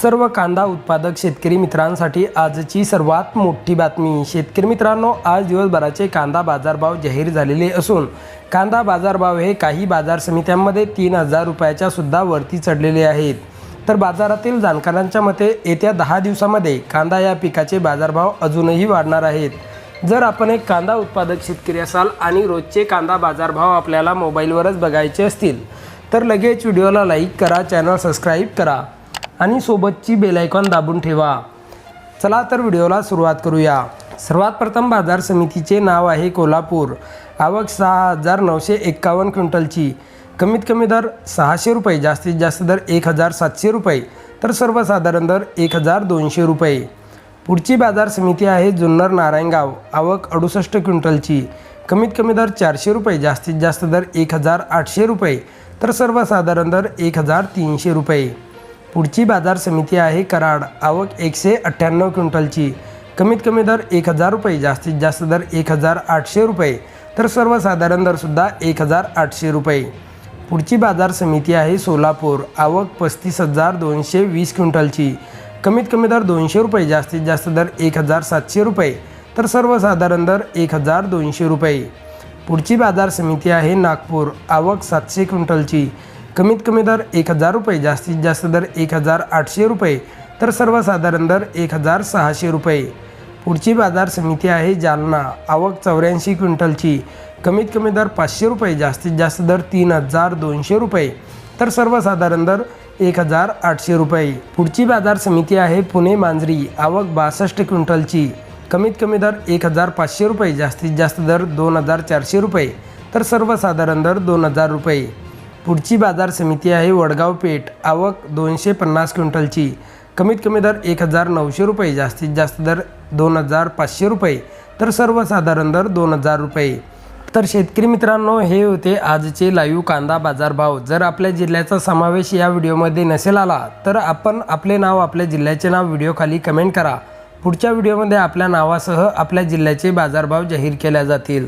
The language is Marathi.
सर्व कांदा उत्पादक शेतकरी मित्रांसाठी आजची सर्वात मोठी बातमी. शेतकरी मित्रांनो आज दिवसभराचे कांदा बाजारभाव जाहीर झालेले असून कांदा बाजारभाव हे काही बाजार समित्यांमध्ये तीन हजार रुपयाच्या सुद्धा वरती चढलेले आहेत. तर बाजारातील जाणकारांच्या मते येत्या दहा दिवसामध्ये कांदा या पिकाचे बाजारभाव अजूनही वाढणार आहेत. जर आपण एक कांदा उत्पादक शेतकरी असाल आणि रोजचे कांदा बाजारभाव आपल्याला मोबाईलवरच बघायचे असतील तर लगेच व्हिडिओला लाईक करा चॅनल सबस्क्राईब करा. आणि सोबतची बेलायकॉन दाबून ठेवा. चला तर व्हिडिओला सुरुवात करूया. सर्वात प्रथम बाजार समितीचे नाव आहे कोल्हापूर. आवक सहा हजार नऊशे एक्कावन्न क्विंटलची. कमीत कमी दर सहाशे रुपये जास्तीत जास्त दर एक हजार सातशे रुपये तर सर्वसाधारण दर एक हजार दोनशे रुपये. पुढची बाजार समिती आहे जुन्नर नारायणगाव. आवक अडुसष्ट क्विंटलची. कमीत कमी दर चारशे रुपये जास्तीत जास्त दर एक हजार आठशे रुपये तर सर्वसाधारण दर एक हजार तीनशे रुपये. पुढची बाजार समिती आहे कराड. आवक एकशे अठ्ठ्याण्णव क्विंटलची. कमीत कमी दर एक हजार रुपये जास्तीत जास्त दर एक हजार आठशे रुपये. तर सर्वसाधारण दरसुद्धा एक हजार आठशे रुपये. पुढची बाजार समिती आहे सोलापूर. आवक पस्तीस हजार दोनशे वीस क्विंटलची. कमीत कमी दर दोनशे रुपये जास्तीत जास्त दर एक हजार सातशे रुपये. तर सर्वसाधारण दर एक हजार दोनशे रुपये. पुढची बाजार समिती आहे नागपूर. आवक सातशे क्विंटलची. कमीत कमी दर एक हजार रुपये जास्तीत जास्त दर एक हजार आठशे रुपये तर सर्वसाधारण दर एक हजार सहाशे रुपये. पुढची बाजार समिती आहे जालना. आवक चौऱ्याऐंशी क्विंटलची. कमीत कमी दर पाचशे रुपये जास्तीत जास्त दर तीन हजार दोनशे रुपये तर सर्वसाधारण दर एक हजार आठशे रुपये. पुढची बाजार समिती आहे पुणे मांजरी. आवक बासष्ट क्विंटलची. कमीत कमी दर एक हजार पाचशे रुपये जास्तीत जास्त दर दोन हजार चारशे रुपये तर सर्वसाधारण दर दोन हजार रुपये. पुढची बाजार समिती आहे वडगाव पेठ. आवक दोनशे पन्नास क्विंटलची. कमीत कमी दर एक हजार नऊशे रुपये जास्तीत जास्त दर दोन हजार पाचशे रुपये तर सर्वसाधारण दर दोन हजार रुपये. तर शेतकरी मित्रांनो हे होते आजचे लाईव्ह कांदा बाजारभाव. जर आपल्या जिल्ह्याचा समावेश या व्हिडिओमध्ये नसेल आला तर आपण आपले नाव आपल्या जिल्ह्याचे नाव व्हिडिओखाली कमेंट करा. पुढच्या व्हिडिओमध्ये आपल्या नावासह आपल्या जिल्ह्याचे बाजारभाव जाहीर केल्या जातील.